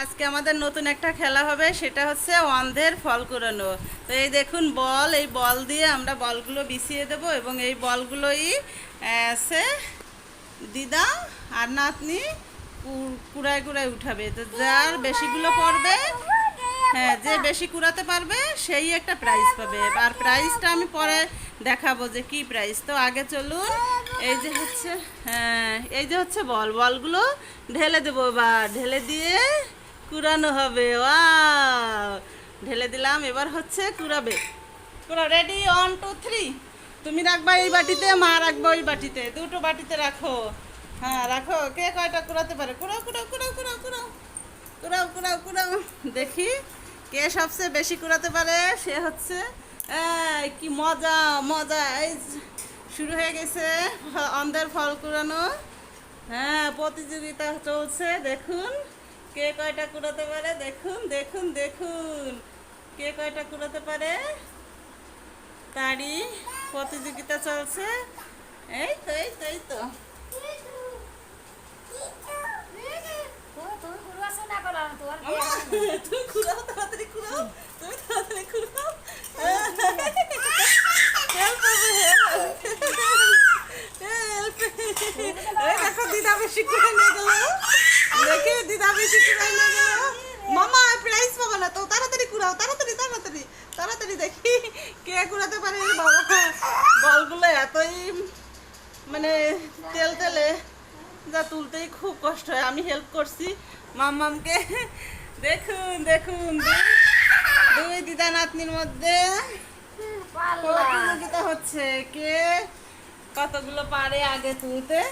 আজকে আমাদের নতুন একটা খেলা হবে, সেটা হচ্ছে অন্ধের ফল কুড়ানো। তো এই দেখুন বল, এই বল দিয়ে আমরা বলগুলো বিছিয়ে দেব এবং এই বলগুলোই সে দিদা আর নাতনি কুড়ায় কুড়ায় উঠাবে। তো যার বেশিগুলো পড়বে হ্যাঁ যে বেশি কুড়াতে পারবে, সেই একটা প্রাইজ পাবে। আর প্রাইজটা আমি পরে দেখাবো যে কি প্রাইজ তো আগে চলুন, এই যে হচ্ছে হ্যাঁ এই যে হচ্ছে বল। বলগুলো ঢেলে দেবো বা ঢেলে দিয়ে কুড়ানো হবে, ওয়াও। ঢেলে দিলাম, এবার হচ্ছে কুড়াবে। কুড়া রেডি ওয়ান টু থ্রি তুমি রাখবা এই বাটিতে, মা রাখব ওই বাটিতে। দুটো বাটিতে রাখো। হ্যাঁ রাখো। কে কয়টা কুড়াতে পারে? কুড়াও কুড়াও কুড়াও কুড়াও কুড়াও। কুড়াও কুড়াও কুড়াও। দেখি কে সবচেয়ে বেশি কুড়াতে পারে? সে হচ্ছে কি মজা মজা। এই শুরু হয়ে গেছে, অন্ধের ফল কুড়ানো। হ্যাঁ প্রতিযোগিতা চলছে, দেখুন। কে কয়টা কুড়াতে পারে? দেখুন দেখুন দেখুন। কে কয়টা কুড়াতে পারে? তারই প্রতিযোগিতা চলছে। এই তো এই তো এই তো। তুমি কুড়াও তাড়াতাড়ি কুড়াও তুমি তাড়াতাড়ি কুড়াও হেল্প হবে হেল্প এই দেখো দিদা বেশি করে নিয়ে গেল দেখি দিদা বেশি করে নিয়ে গেল মামা প্রাইজ পাবো না তো তাড়াতাড়ি কুড়াও তাড়াতাড়ি তাড়াতাড়ি তাড়াতাড়ি দেখি কে কুড়াতে পারে এই বাবা বলগুলো এতই মানে তেল তেলে যা তুলতেই খুব কষ্ট হয়। আমি হেল্প করছি মাম্মামকে। দেখুন দেখুন। দুই- দিদা নাতনির মধ্যে প্রতিযোগিতা হচ্ছে। কে কতগুলো পারে আগে তুলতে?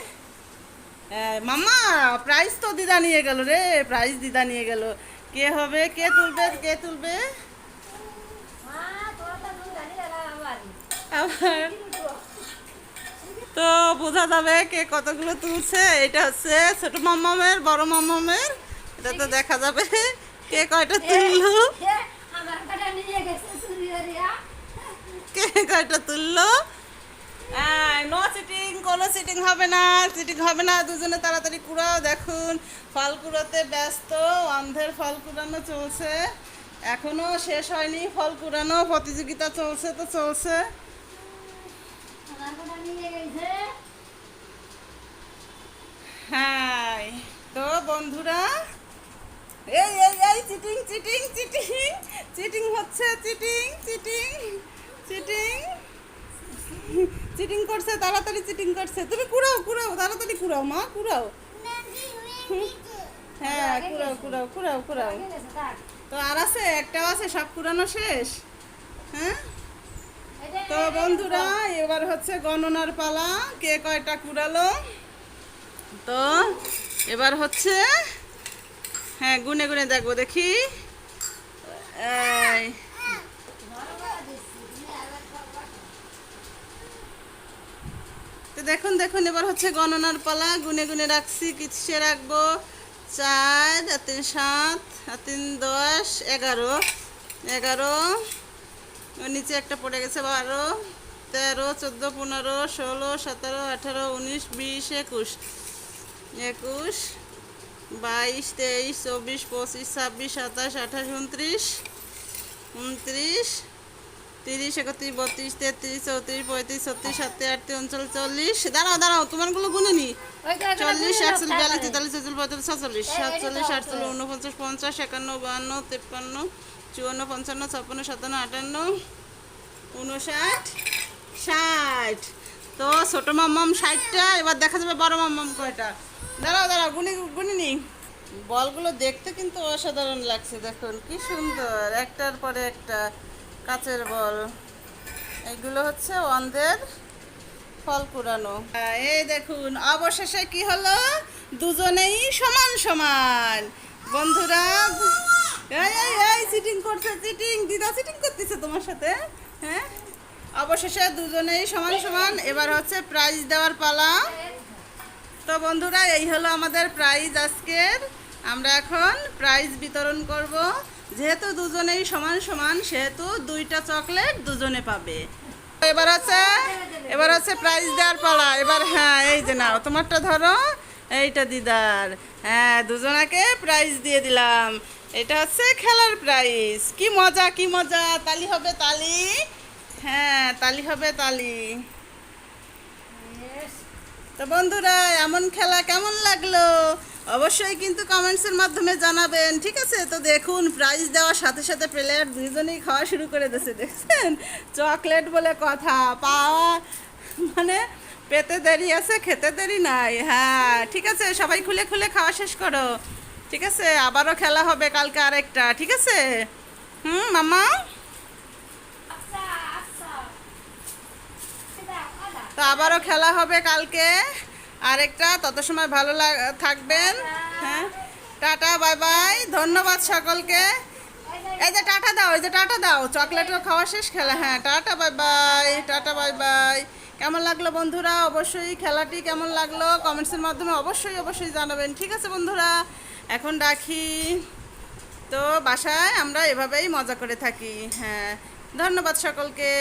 মাম্মা প্রাইজ তো দিদা নিয়ে গেল রে প্রাইজ দিদা নিয়ে গেল। কে হবে কে তুলবে কে তুলবে? আবার তো বোঝা যাবে কে কতগুলো তুলছে। এটা হচ্ছে ছোট মাম্মামের বড় মাম্মামের এটা তো দেখা যাবে কে কয়টা তুললো। কে কয়টা তুললো। নো চিটিং কোনো চিটিং হবে না চিটিং হবে না। দুজনে তাড়াতাড়ি কুড়াও দেখুন। ফল কুড়াতে ব্যস্ত অন্ধের ফল কুড়ানো চলছে। এখনও শেষ হয়নি ফল কুড়ানো। প্রতিযোগিতা চলছে তো চলছে। হ্যাঁ তো বন্ধুরা, এই এই এই, চিটিং চিটিং চিটিং চিটিং হচ্ছে, চিটিং চিটিং চিটিং। চিটিং করছে, তাড়াতাড়ি চিটিং করছে। তুমি কুড়াও কুড়াও, তাড়াতাড়ি কুড়াও, মা, কুড়াও। হ্যাঁ কুড়াও কুড়াও কুড়াও কুড়াও। তো আর আছে, একটাও আছে, সব কুড়ানো শেষ। হ্যাঁ? তো বন্ধুরা, এবার হচ্ছে গণনার পালা। কে কয়টা কুড়ালো? তো এবার হচ্ছে হ্যাঁ গুনে গুনে দেখব, দেখি। তো দেখুন দেখুন, এবার হচ্ছে গণনার পালা। গুনে গুনে রাখছি, কিসে রাখব? চার, আর তিন, সাত, আর তিন, দশ, এগারো। এগারো। নিচে একটা পড়ে গেছে বারো, তেরো, চোদ্দ, পনেরো, ষোলো, সতেরো, আঠারো, উনিশ, বিশ, একুশ। একুশ, বাইশ, তেইশ, চব্বিশ, পঁচিশ, ছাব্বিশ, সাতাশ, আঠাশ, উনত্রিশ উনত্রিশ তিরিশ একত্রিশ বত্রিশ তেত্রিশ চৌত্রিশ পঁয়ত্রিশ ছত্রিশ সাতত্রিশ আটত্রিশ উনচল্লিশ চল্লিশ। দাঁড়াও দাঁড়াও তোমারগুলো গুনে নি। চল্লিশ একচল্লিশ বিয়াল্লিশ তেতাল্লিশ চল্লিশ পঁয়তাল্লিশ ছচল্লিশ সাতচল্লিশ আটচল্লিশ উনপঞ্চাশ পঞ্চাশ একান্ন বাহান্ন তিপ্পান্ন চুয়ান্ন পঞ্চান্ন ছাপ্পান্ন সাতান্ন আটান্ন উনষাট ষাট। তো ছোট মাম্মাম ষাটটা এবার দেখা যাবে বড় মাম্মাম কয়টা। দাঁড়াও দাঁড়াও গুনি গুনি নি। বলগুলো দেখতে কিন্তু অসাধারণ লাগছে দেখুন কি সুন্দর একটার পরে একটা। কাচের বল। এগুলো হচ্ছে অন্ধের ফল কুড়ানো। এই দেখুন, অবশেষে কি হলো? দুজনেই সমান সমান। বন্ধুরা, এই এই চিটিং করছে চিটিং দিদা চিটিং তোমার সাথে হ্যাঁ? অবশেষে দুজনেই সমান সমান। এবার হচ্ছে প্রাইজ দেওয়ার তো বন্ধুরা, এই হলো আমাদের প্রাইজ আজকের। আমরা এখন প্রাইজ বিতরণ করব। যেহেতু দুজনেই সমান সমান সেহেতু দুইটা চকলেট দুজনে পাবে। এবার আছে এবার আছে প্রাইজ দেওয়ার পালা। এবার হ্যাঁ এই যে নাও তোমারটা ধরো এইটা দিদার। হ্যাঁ দুজনাকে প্রাইজ দিয়ে দিলাম। এটা হচ্ছে খেলার প্রাইজ কি মজা কি মজা। তালি হবে তালি। হ্যাঁ তালি হবে তালি। তো বন্ধুরা এমন খেলা কেমন লাগল? অবশ্যই কিন্তু কমেন্টসের মাধ্যমে জানাবেন ঠিক আছে? তো দেখুন প্রাইজ দেওয়ার সাথে সাথে প্লেয়ার দুজনেই খাওয়া শুরু করে দিয়েছে দেখছেন? চকলেট বলে কথা পাওয়া মানে পেতে দেরি আছে খেতে দেরি নাই হ্যাঁ ঠিক আছে? সবাই খুলে খুলে খাওয়া শেষ করো ঠিক আছে? আবারও খেলা হবে কালকে আরেকটা ঠিক আছে? হুম মামা আচ্ছা আচ্ছা। তো আবারও খেলা হবে কালকে। আরেকটা, তত সময় ভালো থাকবেন। হ্যাঁ। Tata, bye bye. ধন্যবাদ সকলকে। এই যে টাটা দাও, এই যে টাটা দাও। চকলেটও খাওয়া শেষ খেলা। হ্যাঁ tata, bye bye. Tata, bye bye. কেমন লাগল বন্ধুরা? অবশ্যই খেলাটি কেমন লাগল কমেন্টসের মাধ্যমে অবশ্যই অবশ্যই জানাবেন। ঠিক আছে বন্ধুরা, এখন রাখি। তো বাসায় আমরা এভাবেই মজা করে থাকি। হ্যাঁ ধন্যবাদ সকলকে।